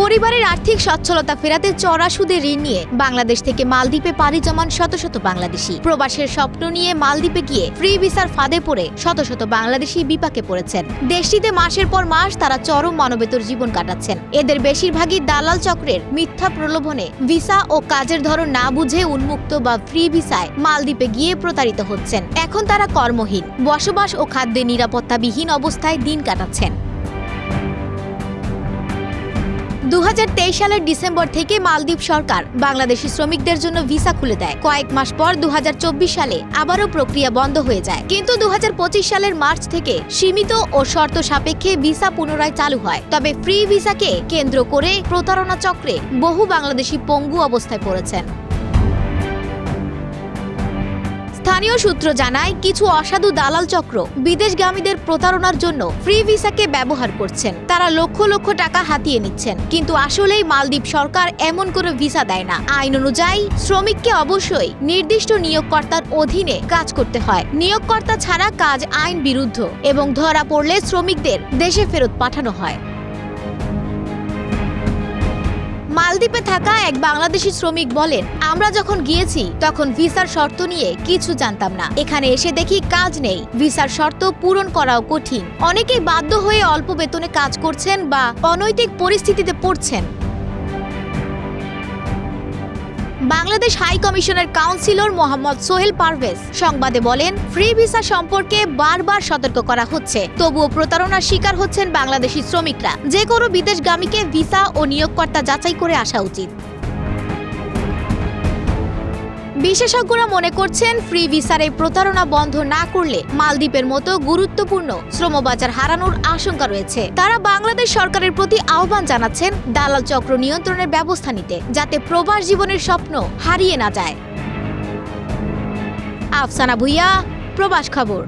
পরিবারের আর্থিক সচ্ছলতা ফেরাতে চড়া সুদে ঋণ নিয়ে বাংলাদেশ থেকে মালদ্বীপে পাড়ি জমান শত শত বাংলাদেশি। প্রবাসের স্বপ্ন নিয়ে মালদ্বীপে গিয়ে ফ্রি ভিসার ফাঁদে পড়ে শত শত বাংলাদেশি বিপাকে পড়েছেন। দেশটিতে মাসের পর মাস তারা চরম মানবেতর জীবন কাটাচ্ছেন। এদের বেশিরভাগই দালাল চক্রের মিথ্যা প্রলোভনে ভিসা ও কাজের ধরন না বুঝে উন্মুক্ত বা ফ্রি ভিসায় মালদ্বীপে গিয়ে প্রতারিত হচ্ছেন। এখন তারা কর্মহীন। বসবাস ও খাদ্যে নিরাপত্তাবিহীন অবস্থায় দিন কাটাচ্ছেন। দু হাজার তেইশ সালের ডিসেম্বর থেকে মালদ্বীপ সরকার বাংলাদেশি শ্রমিকদের জন্য ভিসা খুলে দেয়। কয়েক মাস পর দু হাজার চব্বিশ সালে আবারও প্রক্রিয়া বন্ধ হয়ে যায়। কিন্তু দু হাজার পঁচিশ সালের মার্চ থেকে সীমিত ও শর্ত সাপেক্ষে ভিসা পুনরায় চালু হয়। তবে ফ্রি ভিসাকে কেন্দ্র করে প্রতারণা চক্রে বহু বাংলাদেশি পঙ্গু অবস্থায় পড়েছেন। স্থানীয় সূত্র জানায়, কিছু অসাধু দালাল চক্র বিদেশগামীদের প্রতারণার জন্য ফ্রি ভিসাকে ব্যবহার করছেন। তারা লক্ষ লক্ষ টাকা হাতিয়ে নিচ্ছেন। কিন্তু আসলেই মালদ্বীপ সরকার এমন কোনো ভিসা দেয় না। আইন অনুযায়ী, শ্রমিককে অবশ্যই নির্দিষ্ট নিয়োগকর্তার অধীনে কাজ করতে হয়। নিয়োগকর্তা ছাড়া কাজ আইন বিরুদ্ধ এবং ধরা পড়লে শ্রমিকদের দেশে ফেরত পাঠানো হয়। মালদ্বীপে থাকা এক বাংলাদেশি শ্রমিক বলেন, আমরা যখন গিয়েছি, তখন ভিসার শর্ত নিয়ে কিছু জানতাম না। এখানে এসে দেখি কাজ নেই। ভিসার শর্ত পূরণ করাও কঠিন। অনেকেই বাধ্য হয়ে অল্প বেতনে কাজ করছেন বা অনৈতিক পরিস্থিতিতে পড়ছেন। বাংলাদেশ হাই কমিশনের কাউন্সিলর মোহাম্মদ সোহেল পারভেজ সংবাদে বলেন, ফ্রি ভিসা সম্পর্কে বারবার সতর্ক করা হচ্ছে। তবুও প্রতারণার শিকার হচ্ছেন বাংলাদেশি শ্রমিকরা। যে কোনো বিদেশগামীকে ভিসা ও নিয়োগকর্তা যাচাই করে আসা উচিত। বিশেষজ্ঞরা মনে করছেন ফ্রি ভিসার এই প্রতারণা বন্ধ না করলে মালদ্বীপের মতো গুরুত্বপূর্ণ শ্রমবাজার হারানোর আশঙ্কা রয়েছে। তারা বাংলাদেশ সরকারের প্রতি আহ্বান জানাচ্ছেন দালাল চক্র নিয়ন্ত্রণের ব্যবস্থা নিতে, যাতে প্রবাস জীবনের স্বপ্ন হারিয়ে না যায়। আফসানা ভুইয়া, প্রবাস খবর।